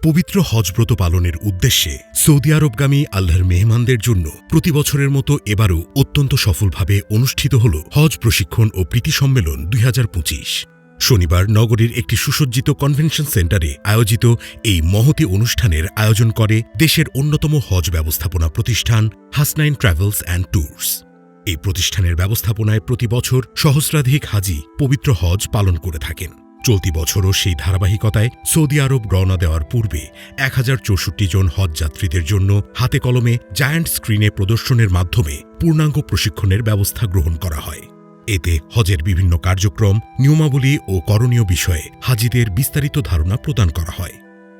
পবিত্র হজব্রত পালনের উদ্দেশ্যে সৌদি আরবগামী আল্লাহর মেহমানদের জন্য প্রতি বছরের মতো এবারও অত্যন্ত সফলভাবে অনুষ্ঠিত হল হজ প্রশিক্ষণ ও প্রীতি সম্মেলন দুই হাজার পঁচিশ। শনিবার নগরীর একটি সুসজ্জিত কনভেনশন সেন্টারে আয়োজিত এই মহতি অনুষ্ঠানের আয়োজন করে দেশের অন্যতম হজ ব্যবস্থাপনা প্রতিষ্ঠান হাসনাইন ট্রাভেলস অ্যান্ড ট্যুরস। এই প্রতিষ্ঠানের ব্যবস্থাপনায় প্রতি বছর সহস্রাধিক হাজি পবিত্র হজ পালন করে থাকেন। চলতি বছরও সেই ধারাবাহিকতায় সৌদি আরব রওনা দেওয়ার পূর্বে এক হাজার চৌষট্টি জন হজ যাত্রীদের জন্য হাতে কলমে জায়ান্ট স্ক্রিনে প্রদর্শনের মাধ্যমে পূর্ণাঙ্গ প্রশিক্ষণের ব্যবস্থা গ্রহণ করা হয়। এতে হজের বিভিন্ন কার্যক্রম, নিয়মাবলী ও করণীয় বিষয়ে হাজিদের বিস্তারিত ধারণা প্রদান করা হয়।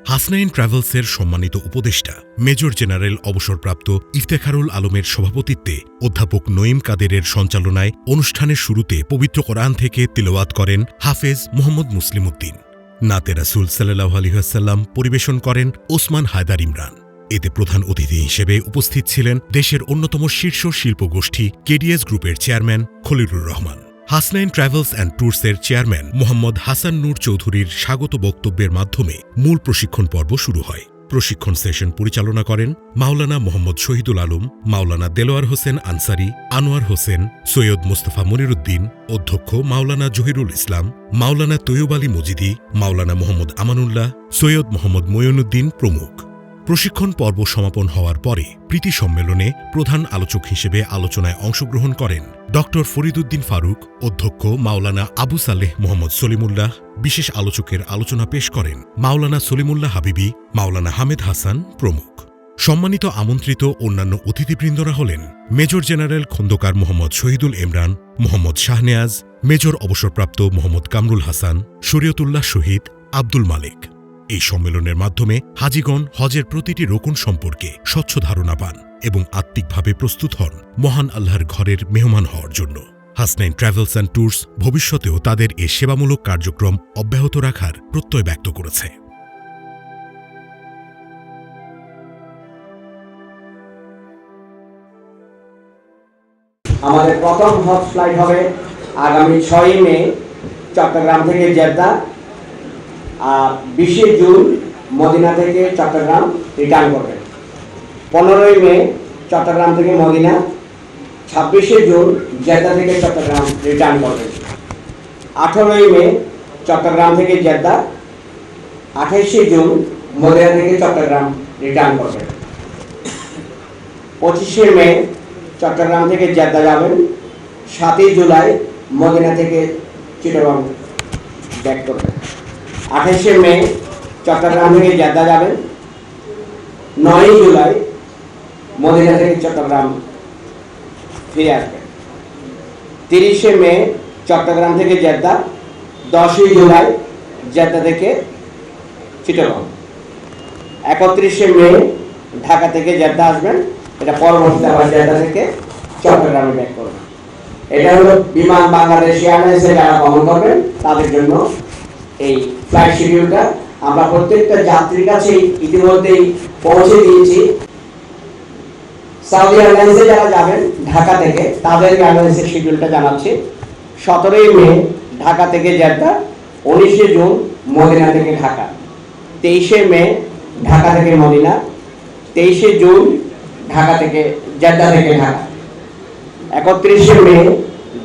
হাসনাইন ট্রাভেলসের সম্মানিত উপদেষ্টা, মেজর জেনারেল অবসরপ্রাপ্ত ইফতেখারুল আলমের সভাপতিত্বে অধ্যাপক নঈম কাদেরের সঞ্চালনায় অনুষ্ঠানের শুরুতে পবিত্র কোরআন থেকে তিলওয়াত করেন হাফেজ মোহাম্মদ মুসলিম উদ্দিন নাতে রাসুল সাল্লাহ আলহাসাল্লাম পরিবেশন করেন ওসমান হায়দার ইমরান। এতে প্রধান অতিথি হিসেবে উপস্থিত ছিলেন দেশের অন্যতম শীর্ষ শিল্পগোষ্ঠী কেডিএস গ্রুপের chairman Khalilur Rahman. Hasnain travels and ট্যুরসের chairman Mohammad Hasan Noor চৌধুরীর স্বাগত বক্তব্যের মাধ্যমে মূল প্রশিক্ষণ পর্ব শুরু হয়। প্রশিক্ষণ সেশন পরিচালনা করেন মাওলানা মোহাম্মদ শহীদুল আলম, মাওলানা দেলোয়ার হোসেন আনসারি, আনোয়ার হোসেন, সৈয়দ মোস্তফা মনিরুদ্দিন, অধ্যক্ষ মাওলানা জহিরুল ইসলাম, মাওলানা তৈয়ব আলী মজিদি, মাওলানা মোহাম্মদ আমানুল্লাহ, সৈয়দ মোহাম্মদ ময়নুদ্দিন প্রমুখ। প্রশিক্ষণ পর্ব সমাপন হওয়ার পরে প্রীতি সম্মেলনে প্রধান আলোচক হিসেবে আলোচনায় অংশগ্রহণ করেন ড ফরিদুদ্দিন ফারুক, অধ্যক্ষ মাওলানা আবু সালেহ মোহাম্মদ সলিমুল্লাহ, বিশেষ আলোচকের আলোচনা পেশ করেন মাওলানা সলিমুল্লাহ হাবিবি, মাওলানা হামেদ হাসান প্রমুখ। সম্মানিত আমন্ত্রিত অন্যান্য অতিথিবৃন্দরা হলেন major general Khandakar Mohammad Shahidul Imran, Mohammad Shahnewaz major অবসরপ্রাপ্ত মোহাম্মদ কামরুল হাসান, শরীয়তুল্লাহ শহীদ আব্দুল মালিক। এই সম্মেলনের মাধ্যমে হাজিগণ হজের প্রতিটি রোকন সম্পর্কে স্বচ্ছ ধারণা পান এবং আত্মিকভাবে প্রস্তুত হন মহান আল্লাহর ঘরের মেহমান হওয়ার জন্য। হাসনাইন ট্রাভেলস অ্যান্ড ট্যুরস ভবিষ্যতেও তাদের এ সেবামূলক কার্যক্রম অব্যাহত রাখার প্রত্যয় ব্যক্ত করেছে। আমাদের প্রথম হজ ফ্লাইট হবে আগামী ছয়ই মে চট্টগ্রাম থেকে জেদ্দা। বিশে জুন মদিনা থেকে চট্টগ্রাম রিটার্ন করবে পনেরোই মে চট্টগ্রাম থেকে মদিনা, ছাব্বিশে জুন জেদ্দা থেকে চট্টগ্রাম রিটার্ন করবে আঠেরোই মে চট্টগ্রাম থেকে জেদ্দা, আঠাইশে জুন মদিনা থেকে চট্টগ্রাম রিটার্ন করবে পঁচিশে মে চট্টগ্রাম থেকে জেদ্দা যাবেন, সাতই জুলাই মদিনা থেকে চিটাগং ব্যাক করবেন। আঠাশে মে চট্টগ্রাম থেকে জেদ্দা যাবেন। নয়ই জুলাই মদিনা থেকে চট্টগ্রাম ফিরে আসবেন। তিরিশে মে চট্টগ্রাম থেকে জেদ্দা দশই জুলাই জেদ্দা থেকে চিটাগং। একত্রিশে মে ঢাকা থেকে জেদ্দা আসবেন, এটা পরবর্তীতে আবার জেদ্দা থেকে চট্টগ্রামে ব্যাক করবেন। এটা হলো বিমান বাংলাদেশ এয়ারলাইন্সে যারা গমন করবেন, তাদের জন্য এই ফ্লাইট শিডিউলটা আমরা প্রত্যেকটা যাত্রীর কাছে ইতিমধ্যেই পৌঁছে দিয়েছি। সাউদি এয়ারলাইন্সে যারা যাবেন ঢাকা থেকে তাদের এয়ারলাইন্সের শিডিউলটা জানাচ্ছি। সতেরোই মে ঢাকা থেকে জেদ্দা উনিশে জুন মদিনা থেকে ঢাকা। তেইশে মে ঢাকা থেকে মদিনা। তেইশে জুন ঢাকা থেকে জেদ্দা থেকে ঢাকা। একত্রিশে মে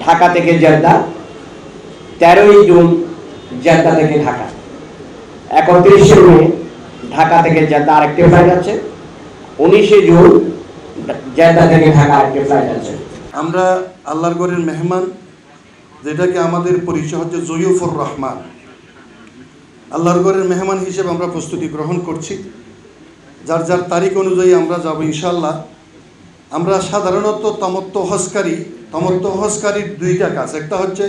ঢাকা থেকে জেদ্দা। তেরোই জুন জেদ্দা থেকে ঢাকা। একত্রিশে মে ঢাকা থেকে জেদ্দা আরেকটি ফ্লাইট আছে। উনিশে জুন জেদ্দা থেকে ঢাকা আরেকটি ফ্লাইট আছে। আমরা আল্লাহর গড়ের মেহমান, যেটাকে আমাদের পরিচয় হচ্ছে জয়ুফুর রহমান। আল্লাহর গড়ের মেহমান হিসেবে আমরা প্রস্তুতি গ্রহণ করছি। যার যার তারিখ অনুযায়ী আমরা যাব ইনশাল্লাহ আমরা সাধারণত তমত্ব হজকারী তমত্ব হজকারীর দুইটা কাজ। একটা হচ্ছে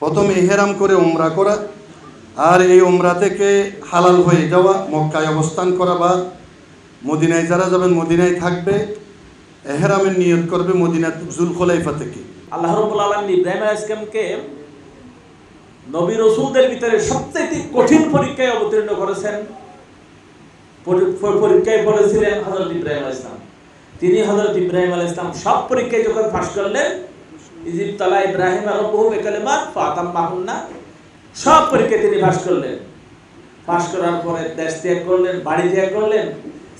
প্রথমে এহেরাম করে ওমরা করা আর এই ওমরা থেকে হালাল হয়ে যাওয়া, মক্কায় অবস্থান করা বা মদিনায় যারা যাবেন, মদিনায় থাকবে, এহেরামের নিয়ত করবে মদিনা জুল খোলাইফা থেকে। আল্লাহ রব্বুল আলমী ইব্রাহিম ইসলামকে নবী রসুলদের ভিতরে সবচেয়ে কঠিন পরীক্ষায় অবতীর্ণ করেছেন। পরীক্ষায় পড়েছিলেন হজরত ইব্রাহিম ইসলাম তিনি হজরত ইব্রাহিম আলাইহিস ইসলাম সব পরীক্ষায় যখন পাশ করলেন ইজিব তালা ইব্রাহিম আর বহু বেকালেমাত ফাতাম মাহুন্না সব পরীক্ষায় তিনি পাশ করলেন। পাশ করার পরে দেশ ত্যাগ করলেন, বাড়ি ত্যাগ করলেন।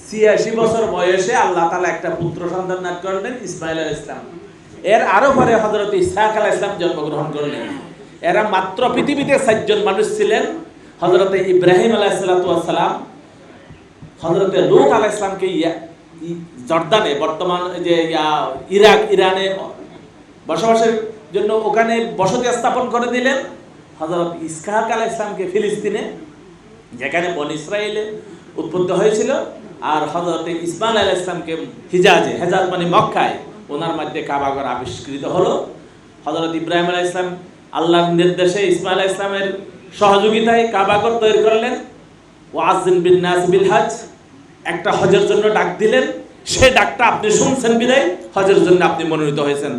ছিয়াশি বছর বয়সে আল্লাহ তালা একটা পুত্র সন্তান নাট করলেন, ইসমাইল আল ইসলাম এর আরও পরে হজরত ইসহাক আলাহ ইসলাম জন্মগ্রহণ করলেন। এরা মাত্র পৃথিবীতে সাতজন মানুষ ছিলেন। হজরত ইব্রাহিম আলাহ সালাম হজরতে লুত আলাহ ইসলামকে জর্দানে, বর্তমান যে ইরাক, ইরানে বসবাসের জন্য ওখানে বসতি স্থাপন করে দিলেন। হজরত ইসকাহাক আলাহ ইসলামকে ফিলিস্তিনে, যেখানে বন ইসরায়েলে উৎপত্তি হয়েছিল, আর হজরত ইসমাইল আলাহ ইসলামকে হিজাজে, হেজাজ মানে মক্কায়, ওনার মধ্যে কাবাগর আবিষ্কৃত হলো। হজরত ইব্রাহিম আলাহ ইসলাম আল্লাহর নির্দেশে ইসমাইল ইসলামের সহযোগিতায় কাবাগর তৈরি করলেন। ওয়াজিন বিন নাস বিল হজ একটা হজের জন্য ডাক দিলেন। সে ডাকটা আপনি শুনছেন বিদায়, হজের জন্য আপনি মনোনীত হয়েছেন।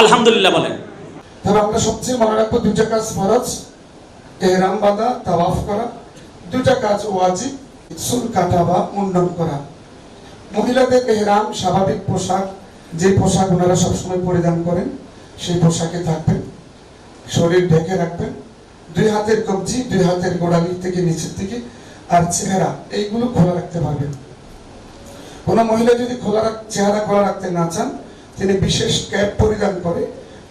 আলহামদুলিল্লাহ বলেন। তবে আমরা সবচেয়ে মনে রাখব দুইটা কাজ ফরজ এহরাম বাঁধা তাওয়াফ করা, দুইটা কাজ ওয়াজিব, চুল কাটা বা মুন্ডন করা। মহিলাদের এহরাম, স্বাভাবিক পোশাক, যে পোশাক ওনারা সবসময় পরিধান করেন, সেই পোশাকে থাকবেন, শরীর ঢেকে রাখবেন, দুই হাতের কবজি, দুই হাতের গোড়ালি থেকে নিচের দিকে, আর চেহারা, এইগুলো খোলা রাখতে পারবেন। কোনো মহিলা যদি খোলা চেহারা খোলা রাখতে না চান, তিনি বিশেষ ক্যাপ পরিধান করে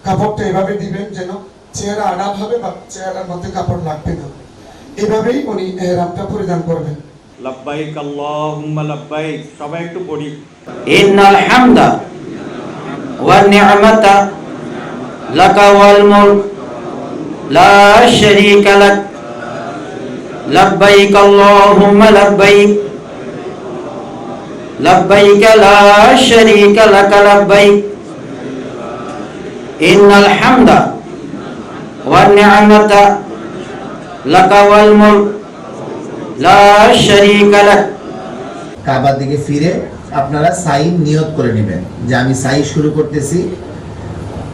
কাপড়টা এভাবে দিবেন যেন চেহারা আড়াল হবে বা চেহারার মধ্যে কাপড় লাগবে না। এভাবেই উনি এহরামটা পরিধান করবেন। লাব্বাইক আল্লাহুম্মা লাব্বাইক সবাই একটু পড়ি। ইন্নাল হামদা ওয়া নি'মাতা লাকা ওয়াল মুলক লা শারীকা লাক। লাব্বাইক আল্লাহুম্মা লাব্বাইক লাব্বাইক লা শারীকা লাক লাব্বাইক। إن الحمد والنعمة لك والملك لا شريك لك কাবার দিকে ফিরে আপনারা সাইন নিয়ত করে নেবেন যে আমি সাই শুরু করতেছি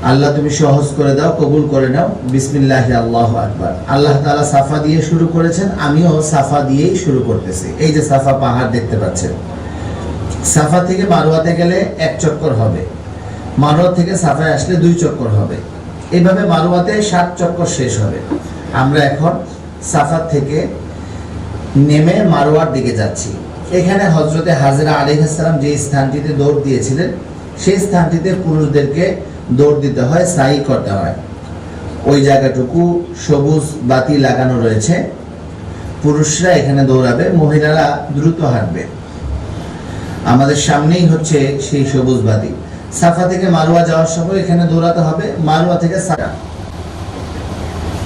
আল্লাহ তুমি সহজ করে দাও কবুল করে নাও বিসমিল্লাহ আল্লাহ আকবার আল্লাহ তাআলা সাফা দিয়ে শুরু করেছেন আমিও সাফা দিয়েই শুরু করতেছি এই যে সাফা পাহাড় দেখতে পাচ্ছেন সাফা থেকে মারোয়াতে গেলে এক চক্কর হবে মারোয়া থেকে সাফায় আসলে দুই চক্কর হবে। এইভাবে মারোয়াতে সাত চক্কর শেষ হবে। আমরা এখন সাফা থেকে নেমে মারোয়ার দিকে যাচ্ছি। এখানে হজরতে হাজরা আলিহাসালাম যে স্থানটিতে দৌড় দিয়েছিলেন, সেই স্থানটিতে পুরুষদেরকে দৌড় দিতে হয় সাই করতে হয়। ওই জায়গাটুকু সবুজ বাতি লাগানো রয়েছে। পুরুষরা এখানে দৌড়াবে, মহিলারা দ্রুত হাঁটবে। আমাদের সামনেই হচ্ছে সেই সবুজ বাতি। সাফা থেকে মারোয়া যাওয়ার সময় এখানে দৌড়াতে হবে। মারোয়া থেকে সাফা।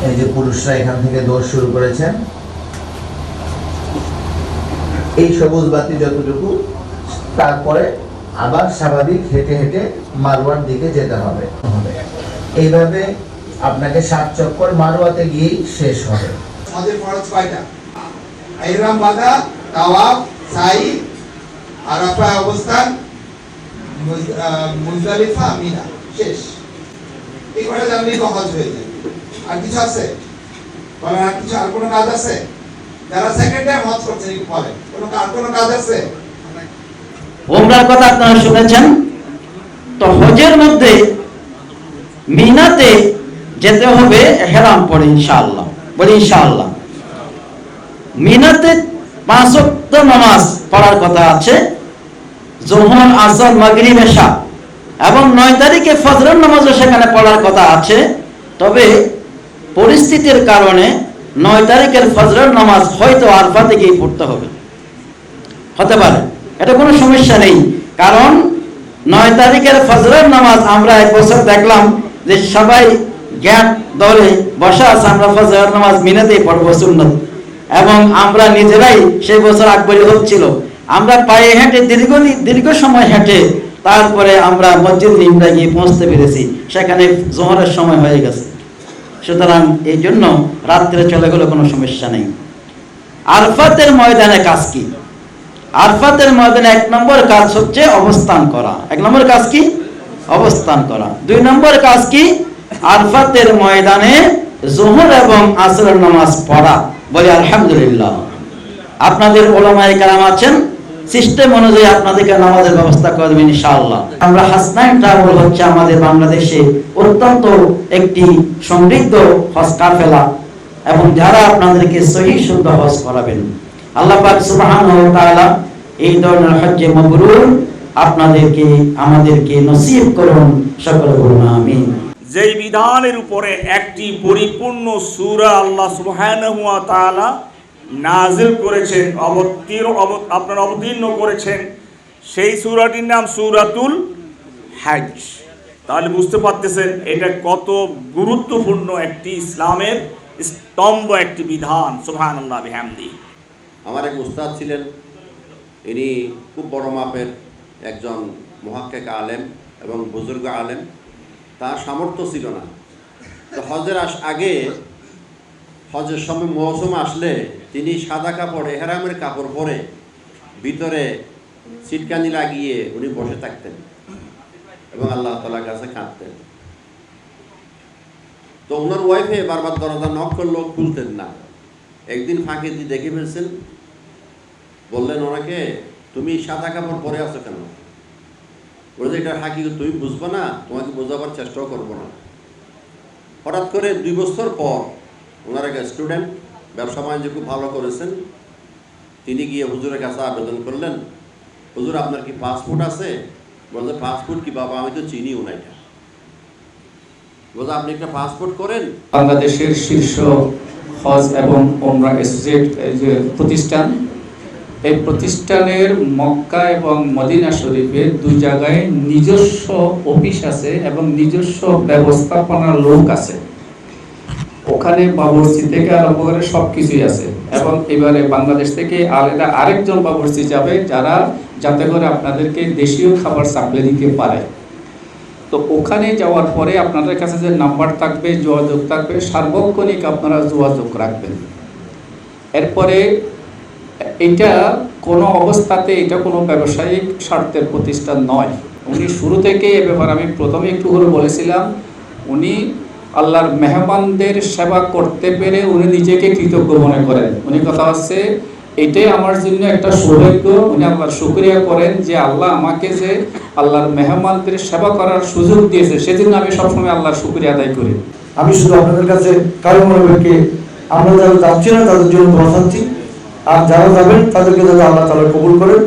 এই যে পুরুষরা এখান থেকে দৌড় শুরু করেছেন। এই সবুজ বাতি যতটুকু, তারপরে আবার স্বাভাবিক হেঁটে হেঁটে মারোয়ার দিকে যেতে হবে। এইভাবে আপনাকে সাত চক্কর মারোয়াতে গিয়েই শেষ হবে। আমাদের ফরজ কয়টা? ইহরাম বাঁধা তাওয়াফ, সাই আরাফায় অবস্থান মুজদালিফা, মিনা, শেষ। এই জানলেই তো হজ হয়ে যায়। আর কিছু আছে? বলেন, আর কিছু আর কোনো কাজ আছে? যারা সেকেন্ড টাইম হজ করছে বলেন, কোনো আর কোনো কাজ আছে? ওমরার কথা আপনারা শুনেছেন? তো হজের মধ্যে মিনাতে যেতে হবে হেরাম পড়ে ইনশাআল্লাহ। বলি, ইনশাআল্লাহ। মিনাতে পাঁচ নামাজ পড়ার কথা আছে। জোহর আসর মাগরিব এশা। এবং নয় তারিখে ফজরের নামাজও সেখানে পড়ার কথা আছে। তবে পরিস্থিতির কারণে নয় তারিখের ফজরের নামাজ হয়তো আরফা থেকেই পড়তে হবে। হতে পারে। এটা কোনো সমস্যা নেই। কারণ নয় তারিখের ফজরের নামাজ আমরা এক বছর দেখলাম যে সবাই গ্যাপ দলে বসা আছে, আমরা ফজরের নামাজ মিনাতেই পড়ব সুন্নত। এবং আমরা নিজেরাই সেই বছর আকবরি হচ্ছিল। আমরা পায়ে হেঁটে দীর্ঘ দীর্ঘ সময় হেঁটে তারপরে আমরা মসজিদ নিমরা গিয়ে পৌঁছতে পেরেছি। সেখানে জোহরের সময় হয়ে গেছে। সুতরাং এই জন্য রাত্রে চলে গেলে কোনো সমস্যা নেই। আরফাতের ময়দানে কাজ কি? আরফাতের ময়দানে এক নম্বর কাজ হচ্ছে অবস্থান করা। এক নম্বর কাজ কি? অবস্থান করা। দুই নম্বর কাজ কি? আরফাতের ময়দানে জোহর এবং আসরের নামাজ পড়া। বলি আলহামদুলিল্লাহ। আপনাদের ওলামায়ে কালাম আছেন? সিস্টেম অনুযায়ী আপনাদেরকে নামাজের ব্যবস্থা করে দেবেন ইনশাআল্লাহ। আমরা হাসনাইন ট্রাভেল হচ্ছে আমাদের বাংলাদেশে অত্যন্ত একটি সমৃদ্ধ হজ কাফেলা এবং যারা আপনাদেরকে সহি শুদ্ধ হজ করাবেন। আল্লাহ পাক সুবহানাহু ওয়া তাআলা এই ধরনের হজ্জে মাবরুর আপনাদেরকে, আমাদেরকে নসিব করুন সকল বলুন আমিন। যেই বিধানের উপরে একটি পরিপূর্ণ সূরা আল্লাহ সুবহানাহু ওয়া তাআলা নাজিল করেছেন অবতীর্ণ অব- আপনার অবতীর্ণ করেছেন। সেই সুরাটির নাম সূরাতুল হজ। তাহলে বুঝতে পারতেছেন এটা কত গুরুত্বপূর্ণ একটি ইসলামের স্তম্ভ, একটি বিধান। সুবহানাল্লাহ, বিহামদি। আমার এক উস্তাদ ছিলেন, ইনি খুব বড় মাপের একজন মহাক্কেক আলেম এবং বুজুর্গ আলেম। তার সামর্থ্য ছিল না। তো হজের আগে হজের সময় মৌসুম আসলে তিনি সাদা কাপড় এহরামের কাপড় পরে ভিতরে সিটকানি লাগিয়ে উনি বসে থাকতেন এবং আল্লাহ তালার কাছে কাঁদতেন। তো ওনার ওয়াইফে বারবার দরজা নক করলেও খুলতেন না। একদিন ফাঁকে দিয়ে দেখে ফেলছেন, বললেন ওনাকে, তুমি সাদা কাপড় পরে আছো কেন? বলে, এটা হাকি তুমি বুঝব না, তোমাকে বোঝাবার চেষ্টাও করব না। হঠাৎ করে দুই বছর পর ওনার এক স্টুডেন্ট ব্যবসা বাণিজ্য খুব ভালো করেছেন। তিনি গিয়ে হুজুরের কাছে আবেদন করলেন, হুজুর, আপনার কি পাসপোর্ট আছে? বলতে পাসপোর্ট কি বাবা? আমি তো চিনিও না এটা। বলতে আপনি একটা পাসপোর্ট করেন? বাংলাদেশের শীর্ষ হজ এবং ওমরা অ্যাসোসিয়েট যে প্রতিষ্ঠান, এই প্রতিষ্ঠানের মক্কা এবং মদিনা শরীফে দুই জায়গায় নিজস্ব অফিস আছে এবং নিজস্ব ব্যবস্থাপনার লোক আছে। ওখানে বাবরচি থেকে আরম্ভ করে সব কিছুই আছে। এবং এবারে বাংলাদেশ থেকে আলাদা আরেকজন বাবরচি যাবে, যারা যাতে করে আপনাদেরকে দেশীয় খাবার সাপ্লাই দিতে পারে। তো ওখানে যাওয়ার পরে আপনাদের কাছে যে নাম্বার থাকবে, যোগাযোগ থাকবে, সার্বক্ষণিক আপনারা যোগাযোগ রাখবেন। এরপরে এটা কোনো অবস্থাতে এটা কোনো ব্যবসায়িক স্বার্থের প্রতিষ্ঠান নয়। উনি শুরু থেকে এ ব্যাপারে আমি প্রথমে একটু করে বলেছিলাম, উনি আল্লাহর মেহমানদের সেবা করতে পেরে উনি নিজেকে কৃতজ্ঞ মনে করেন। উনি কথা হচ্ছে এটাই আমার জন্য একটা সৌভাগ্য। উনি আল্লাহর শুক্রিয়া করেন যে আল্লাহ আমাকে যে আল্লাহর মেহমানদের সেবা করার সুযোগ দিয়েছে সেজন্য আমি সবসময় আল্লাহর শুক্রিয়া আদায় করি। আমি শুধু আপনাদের কাছে কারও মনে আমরা যারা যাচ্ছি না তাদের জন্য দোয়া চাচ্ছি। আর যারা যাবেন তাদেরকে যাতে আল্লাহ তালা কবুল করেন।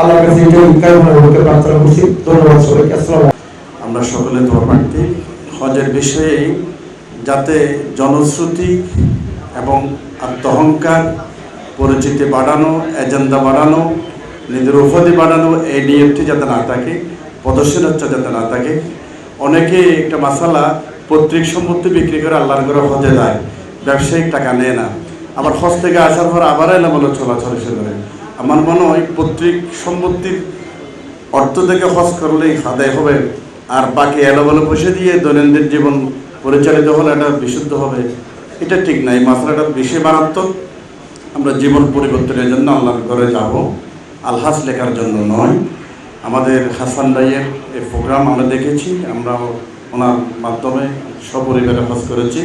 আল্লাহর কাছে এটাই কারও মনে রেখে প্রার্থনা করছি। ধন্যবাদ সবাইকে। আসসালাম আমরা সকলে দোয়া প্রার্থী। হজের বিষয়ে যাতে জনশ্রুতি এবং আত্মহংকার, পরিচিতি বাড়ানো, এজেন্ডা বাড়ানো নিজের উপাধি বাড়ানো এই নিয়মটি যাতে না থাকে পদশীলতা যাতে না থাকে। অনেকে একটা মশালা পৈতৃক সম্পত্তি বিক্রি করে আল্লাহর করে হজে যায়, ব্যবসায়িক টাকা নেয় না। আবার হজ থেকে আসার পর আবার এলাম বলে চলাচল সে করে আমার মনে হয় পৈতৃক সম্পত্তির অর্থ থেকে হজ করলেই আদায় হবে। আর বাকি এলোবেলো বসে দিয়ে দৈনন্দিন জীবন পরিচালিত হলে এটা বিশুদ্ধ হবে। এটা ঠিক নাই মাসলাটা বেশি মারাত্মক। আমরা জীবন পরিবর্তনের জন্য আল্লাহর ঘরে যাব। আলহাস লেখার জন্য নয়। আমাদের হাসান রাইয়ের এই প্রোগ্রাম আমরা দেখেছি আমরা ওনার মাধ্যমে সপরিবারে হজ করেছি।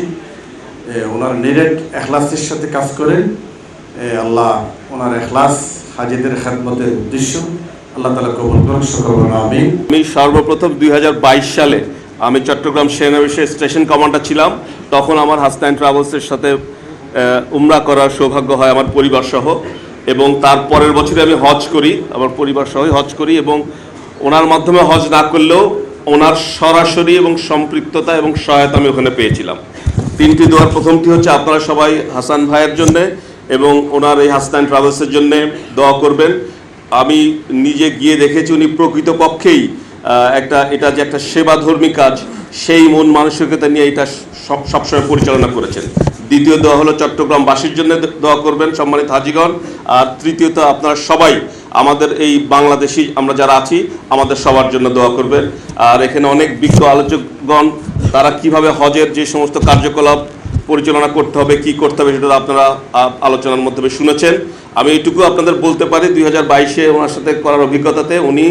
ওনার নিরেট এখলাসের সাথে কাজ করেন আল্লাহ ওনার এখলাস হাজিদের খেদমতের উদ্দেশ্য। আমি সর্বপ্রথম দুই হাজার বাইশ সালে আমি চট্টগ্রাম সেনাবাহিনী স্টেশন কমান্ডার ছিলাম। তখন আমার হাসনাইন ট্রাভেলসের সাথে উমরা করার সৌভাগ্য হয় আমার পরিবার সহ এবং তার পরের বছরে আমি হজ করি, আমার পরিবার সহই হজ করি এবং ওনার মাধ্যমে হজ না করলেও ওনার সরাসরি এবং সম্পৃক্ততা এবং সহায়তা আমি ওখানে পেয়েছিলাম। তিনটি দোয়ার প্রথমটি হচ্ছে, আপনারা সবাই হাসান ভাইয়ের জন্যে এবং ওনার এই হাসনাইন ট্রাভেলসের জন্যে দোয়া করবেন। আমি নিজে গিয়ে দেখেছি উনি প্রকৃতপক্ষেই একটা, এটা যে একটা সেবাধর্মী কাজ, সেই মন মানসিকতা নিয়ে এটা সব, সবসময় পরিচালনা করেছেন। দ্বিতীয় দোয়া হলো চট্টগ্রামবাসীর জন্য দোয়া করবেন সম্মানিত হাজিগণ। আর তৃতীয়ত আপনারা সবাই আমাদের এই বাংলাদেশি, আমরা যারা আছি, আমাদের সবার জন্য দোয়া করবেন। আর এখানে অনেক বিজ্ঞ আলোচকগণ, তারা কীভাবে হজের যে সমস্ত কার্যকলাপ পরিচালনা করতে হবে, কি করতে হবে, সেটা আপনারা আলোচনার মাধ্যমে শুনেছেন। আমি এইটুকু আপনাদের বলতে পারি, দুই হাজার বাইশে ওনার সাথে করার অভিজ্ঞতাতে উনি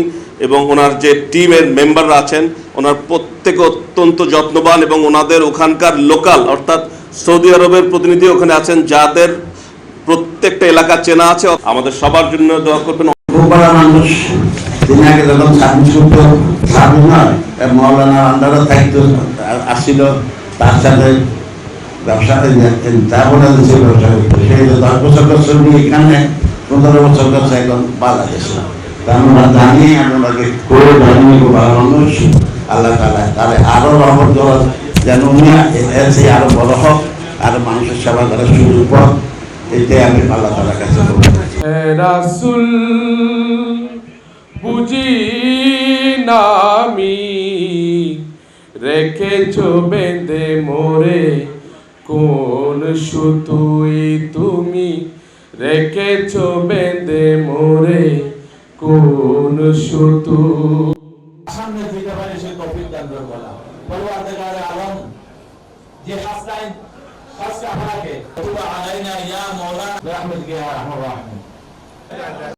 এবং ওনার যে টিমের মেম্বাররা আছেন, ওনার প্রত্যেকে অত্যন্ত যত্নবান এবং ওনাদের ওখানকার লোকাল অর্থাৎ সৌদি আরবের প্রতিনিধি ওখানে আছেন, যাদের প্রত্যেকটা এলাকা চেনা আছে, আমাদের সবার জন্য দোয়া করবেন। মানুষ থাকতো আসছিল তার সাথে ব্যবসা যা বলে দিচ্ছে ব্যবসা সেই যে দশ বছর বছর নিয়ে এখানে পনেরো বছর করছে এখন বাংলাদেশ তা তাহলে আরও রহমত যেন উনি এর চেয়ে আরও বড় হোক, আরও মানুষের সেবা করার সুযোগ পাক, এটাই আমি আল্লাহ তালার কাছে রাসুল, বুঝি নামি রেখেছ বেঁধে মোরে। কোন সুতুই তুমি রেখেছ বেঁধে মোরে? কোন সুতু সামনে দিতে পারে সেই তৌফিক দান বলা। পরওয়ারদিগার আলম, যে হাসনাইন ফাসকে আপনাকে তুবা আলাইনা ইয়া মাওলানা বিরহমাতিকা ইয়া আরহামার